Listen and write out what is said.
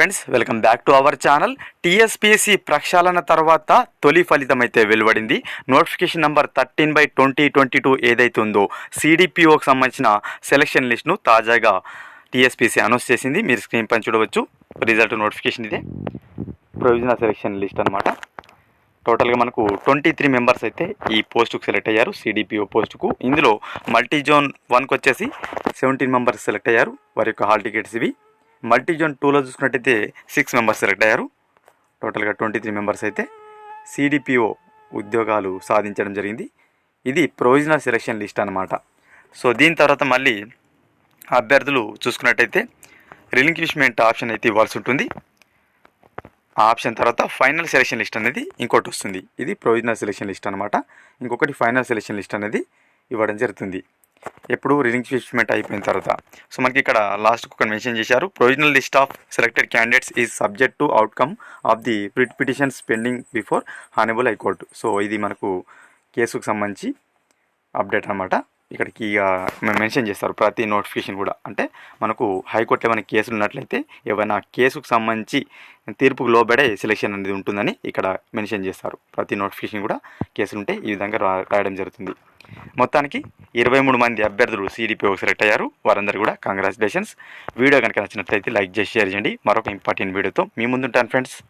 Friends welcome back to our channel TSPSC ప్రక్షాళన తర్వాత తొలి ఫలితం అయితే వెలువడింది. Notification number thirteen by twenty twenty two ఏదైతే ఉందో సిడిపిఓకి సంబంధించిన సెలక్షన్ లిస్ట్ను తాజాగా టీఎస్పీసీ అనౌన్స్ చేసింది. మీరు స్క్రీన్ పైన చూడవచ్చు. రిజల్ట్ నోటిఫికేషన్ ఇదే. ప్రొవిజనల్ సెలక్షన్ లిస్ట్ అనమాట టోటల్గా మనకు ట్వంటీ త్రీ మెంబర్స్ అయితే ఈ పోస్టుకు సెలెక్ట్ అయ్యారు. సిడిపిఓ పోస్టుకు ఇందులో మల్టీ జోన్ వన్కి వచ్చేసి సెవెంటీన్ మెంబర్స్ సెలెక్ట్ అయ్యారు. వారి యొక్క హాల్ టికెట్స్ ఇవి. మల్టీ జోన్ టూలో చూసుకున్నట్టయితే సిక్స్ మెంబర్స్ సెలెక్ట్ అయ్యారు. టోటల్గా ట్వంటీ త్రీ మెంబర్స్ అయితే సిడిపిఓ ఉద్యోగాలు సాధించడం జరిగింది. ఇది ప్రొవిజనల్ సెలక్షన్ లిస్ట్ అనమాట సో దీని తర్వాత మళ్ళీ అభ్యర్థులు చూసుకున్నట్టయితే రిలింక్విష్మెంట్ ఆప్షన్ అయితే ఇవ్వాల్సి ఉంటుంది. ఆ ఆప్షన్ తర్వాత ఫైనల్ సెలెక్షన్ లిస్ట్ అనేది ఇంకోటి వస్తుంది. ఇది ప్రొవిజనల్ సెలెక్షన్ లిస్ట్ అనమాట ఇంకొకటి ఫైనల్ సెలెక్షన్ లిస్ట్ అనేది ఇవ్వడం జరుగుతుంది. ఎప్పుడు రిలింక్విష్మెంట్ అయిపోయిన తర్వాత. సో మనకి ఇక్కడ లాస్ట్ ఒక మెన్షన్ చేశారు. Provisional list of selected candidates is subject to outcome of the writ petitions pending before honourable high court so ఇది మనకు కేసుకు సంబంధించి అప్డేట్ అనమాట ఇక్కడికి ఇక మెన్షన్ చేస్తారు. ప్రతి నోటిఫికేషన్ కూడా. అంటే మనకు హైకోర్టు ఏమైనా కేసులు ఉన్నట్లయితే ఏమైనా కేసుకు సంబంధించి తీర్పుకు లోబడే సెలెక్షన్ అనేది ఉంటుందని ఇక్కడ మెన్షన్ చేస్తారు. ప్రతి నోటిఫికేషన్ కూడా కేసులు ఉంటే ఈ విధంగా రా రాయడం జరుగుతుంది. మొత్తానికి ఇరవై మూడు మంది అభ్యర్థులు సీడీపీ సెలెక్ట్ అయ్యారు. వారందరూ కూడా కంగ్రాచులేషన్స్. వీడియో కనుక నచ్చినట్లయితే లైక్ చేసి షేర్ చేయండి. మరొక ఇంపార్టెంట్ వీడియోతో మీ ముందుంటాను ఫ్రెండ్స్.